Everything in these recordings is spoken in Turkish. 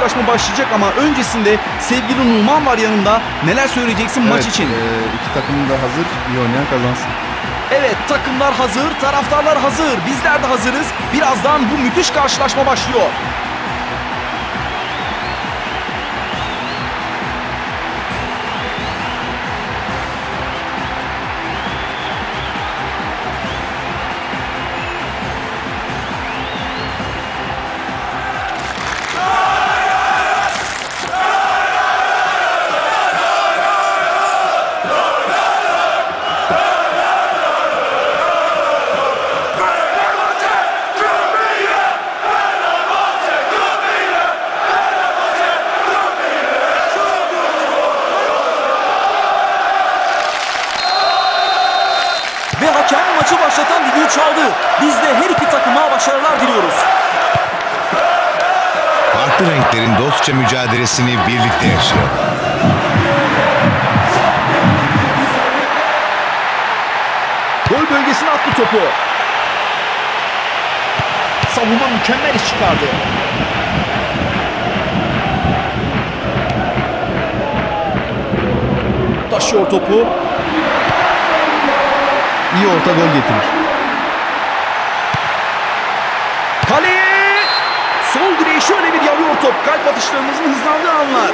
karşılaşma başlayacak ama öncesinde sevgili Numan var yanında. Neler söyleyeceksin maç Evet, için? e, iki takım da hazır. İyi oynayan kazansın. Evet takımlar hazır, taraftarlar hazır. Bizler de hazırız. Birazdan bu müthiş karşılaşma başlıyor. Farklı renklerin dostça mücadelesini birlikte yaşayalım. Gol bölgesine attı topu. Savunma mükemmel iş çıkardı. Taşıyor topu. İyi orta gol getirir. Atışlarımızın hızlandığı anlar.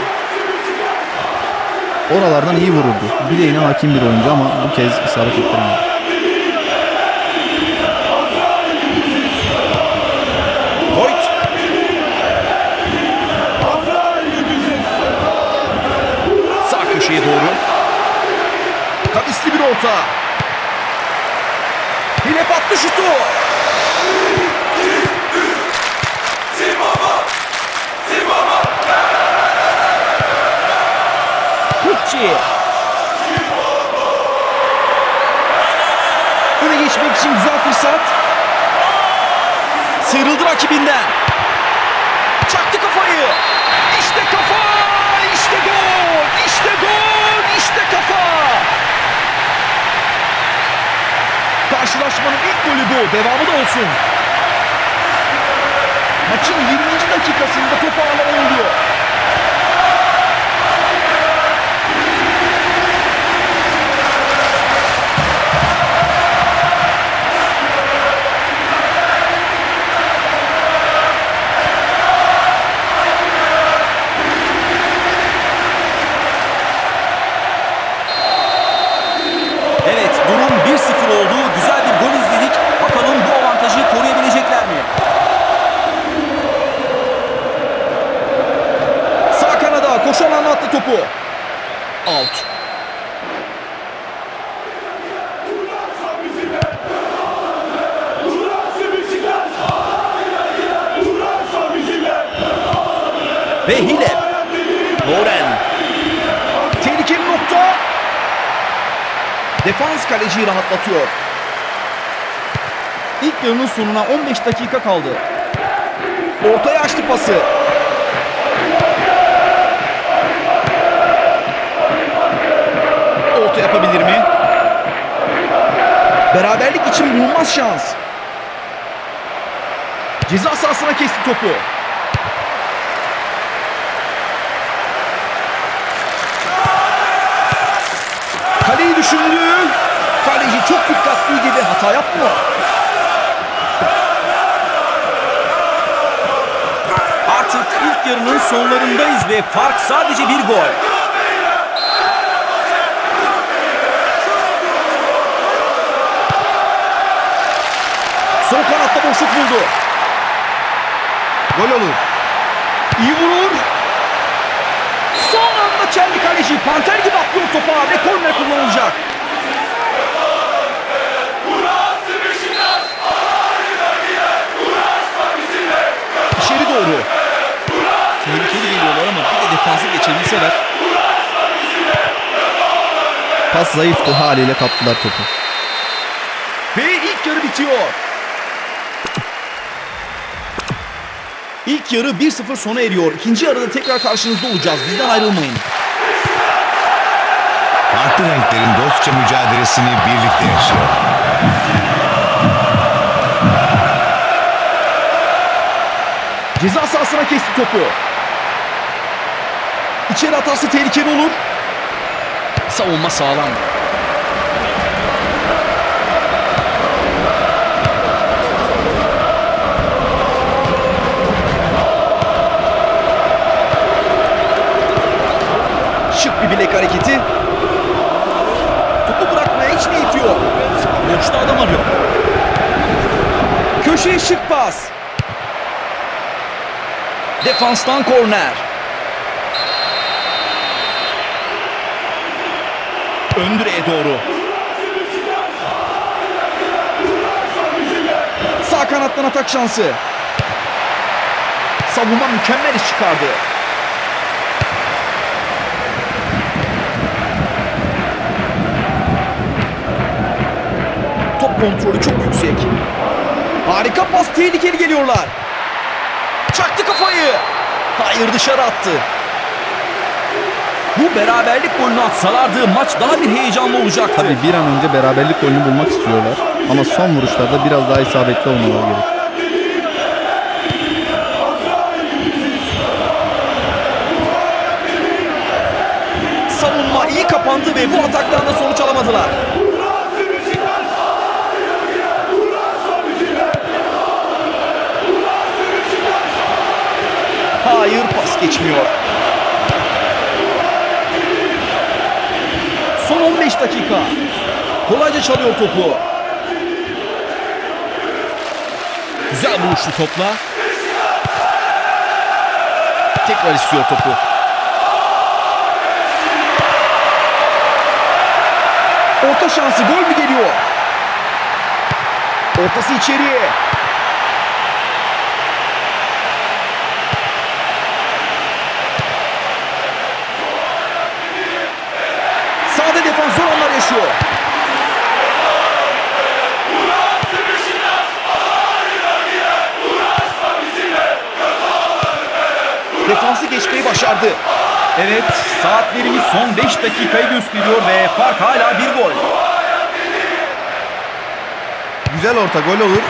Oralardan iyi vururdu. Bileğine hakim bir oyuncu ama bu kez isabet. Sağ köşeye doğru. Kavisli bir orta. Yine attı şutu. Kutçi. Öne geçmek için güzel fırsat. Sıyrıldı rakibinden. Çaktı kafayı. İşte kafa. İşte gol. İşte gol. İşte kafa. Karşılaşmanın ilk golü bu. Devamı da olsun. Maçın 20. dakikasında topu ağlama oluyor. Topu. Out. Ve Hile. Loren. Tehlikeli nokta. Defans kaleciyi rahatlatıyor. İlk yarının sonuna 15 dakika kaldı. Ortaya açtı pası. Beraberlik için bulunmaz şans. Ceza sahasına kesti topu. Kaleyi düşündü. Kaleci çok dikkatliydi ve hata yapmıyor. Artık ilk yarının sonlarındayız ve fark sadece bir gol. Sol kanatta boşluk buldu. Gol olur. İyi vurur. Son anda kendi kaleci panter gibi atlıyor topa ve korner kullanılacak. İçeri doğru. Tehlikeli geliyorlar ama bir de defansı geçebilseler. Pas zayıftı haliyle kaptılar topu. Ve ilk yarı bitiyor. İlk yarı 1-0 sona eriyor. İkinci yarıda tekrar karşınızda olacağız. Bizden ayrılmayın. Farklı renklerin dostça mücadelesini birlikte yaşayalım. Ceza sahasına kesti topu. İçeri atarsa tehlikeli olur. Savunma sağlam. Bir bilek hareketi. Topu bırakmaya hiç niyeti yok. Boşta adam arıyor. Köşeye şık pas. Defanstan korner. Ön direğe doğru. Sağ kanattan atak şansı. Savunma mükemmel iş çıkardı. Kontrolü çok yüksek. Harika pas tehlikeli geliyorlar. Çaktı kafayı. Hayır dışarı attı. Bu beraberlik golünü atsalardı maç daha bir heyecanlı olacaktı. Tabii bir an önce beraberlik golünü bulmak istiyorlar. Ama son vuruşlarda biraz daha isabetli olmaları gerek. Savunma iyi kapandı ve bu ataktan da sonuç alamadılar. Hayır pas geçmiyor. Son 15 dakika. Kolayca çalıyor topu. Güzel vuruşlu topla. Tekrar istiyor topu. Orta şansı gol mü geliyor? Ortası içeriye. Sağda defans zor anlar yaşıyor. Defansı başardı. Evet, saatlerimiz son 5 dakikayı gösteriyor ve fark hala bir gol. Güzel orta gol olur.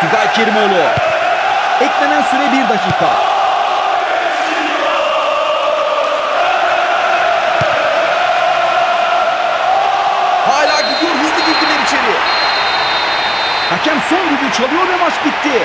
Tugay Kerimoğlu. Eklenen süre 1 dakika. Hala gidiyor hızlı girdiler içeri. Hakem son düdüğü çalıyor ve maç bitti.